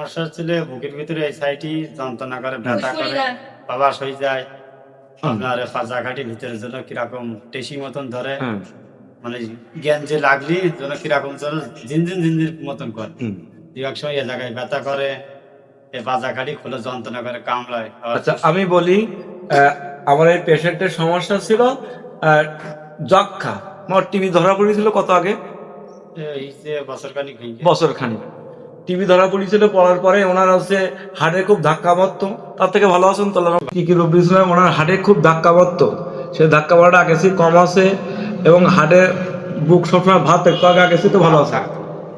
সমস্যা হচ্ছিল বুকের ভিতরে এই সাইডই যন্ত্রণা করে ব্যথা করে হয়ে যায়। আপনার পাজাঘাটি ভিতরের জন্য কীরকম টেসি মতন ধরে। হ্যাঁ। মানে জ্ঞান যে লাগলি যেন কীরকম যেন ঝিনঝিন ঝিনঝিন মতন করে। হুম। দু এক সময় এ জায়গায় ব্যথা করে এই পাজাঘাটি খুলে যন্ত্রণা করে কামড়ায়। আচ্ছা আমি বলি আহ, আমার এই পেশেন্টের সমস্যা ছিল আহ, যক্ষা আমার টিভি ধরা পড়েছিল কত আগে? এই যে বছর খানিক বছর খানিক টিভি ধরা পড়েছিল পড়ার পরে ওনার হচ্ছে হাড়ে খুব ধাক্কা মারতো। তার থেকে ভালো আছেন তাহলে কি কি রোগ দিয়েছিল ওনার হাড়ে খুব ধাক্কা মারতো। সে ধাক্কা মারাটা আগেছি কম আছে এবং হাড়ে বুক সবসময় ভাত একটু আগে আগেছি তো ভালো আছে।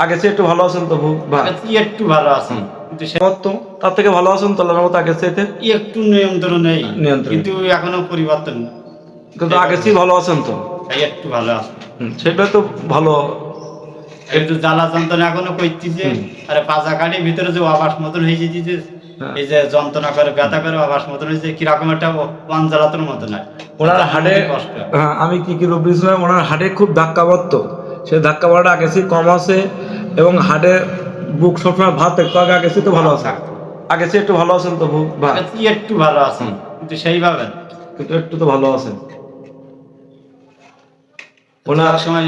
আগেছি একটু ভালো আছেন তো বুক একটু ভালো আছে কিন্তু তার থেকে ভালো আছেন তাহলে মতো আগের চাইতে একটু নিয়ন্ত্রণ নেই। নিয়ন্ত্রণ। কিন্তু এখনও পরিবর্তন। কিন্তু আগেছি ভালো আছেন তো? একটু ভালো আছে। সেটা তো ভালো একটু জ্বালা যন্ত্রণা এখনও করতেছে আরে পাজা কাঠি ভিতরে যে আবাস মতন হয়ে যেতেছে হ্যাঁ। এই যে যন্ত্রণা করে ব্যথা করে আবাস মতন হয়েছে কীরকম একটা ওয়ান জ্বালাতোর মতন হয় ওনার হাড়ে কষ্ট। হ্যাঁ, আমি কি কি রোগ ওনার হাড়ে খুব ধাক্কা মারতো সে ধাক্কা মারাটা আগেছি কম আছে এবং হাড়ে বুক সবসময় ভাত একটু আগে আগেছি তো ভালো আছে। আগেছি একটু ভালো আছেন তো বুক ভাত? একটু ভালো আছেন কিন্তু সেইভাবে। কিন্তু একটু তো ভালো আছেন। ওনার সময়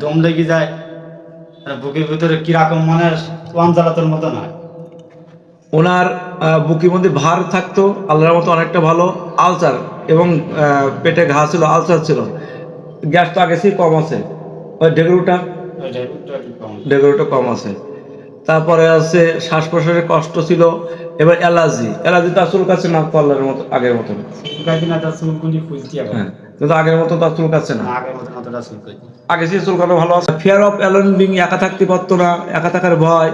দম লেগে যায়। বুকের ভিতরে কীরকম মানে ওয়ান জ্বালাতোর মতো হয় ওনার বুকের মধ্যে ভার থাকতো আল্লাহর মতো অনেকটা ভালো আলসার এবং পেটে ঘা ছিল আলসার ছিল। গ্যাস গ্যাসটা সেই কম আছে। ওই কম। ডেগুরুটা কম আছে। তারপরে আছে শ্বাস প্রশ্বাসের কষ্ট ছিল এবার অ্যালার্জি অ্যালার্জি তো চুল কাছে না পার্লারের মতো আগের মতো তার হ্যাঁ কিন্তু আগের মতো তার চুল কাছে না। আগে সে চুলকানো ভালো আছে। ফিয়ার অফ অ্যালন বিং একা থাকতে পারতো না একা থাকার ভয়।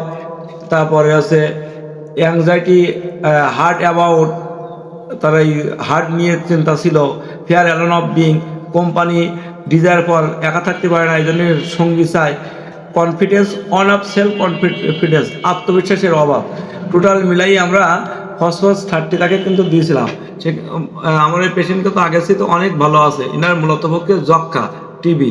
তারপরে আছে অ্যাংজাইটি হার্ট অ্যাবাউট তার এই হার্ট নিয়ে চিন্তা ছিল। Fear alone of being company desire পর একা থাকতে পারে না এই জন্য সঙ্গী চায়। Confidence on of self confidence আত্মবিশ্বাসের অভাব। টোটাল মিলাই আমরা ফসফরাস থার্টি তাকে কিন্তু দিয়েছিলাম। সে আমার এই পেশেন্টকে তো আগে তো অনেক ভালো আছে। এনার মূলত পক্ষে যক্ষা টিবি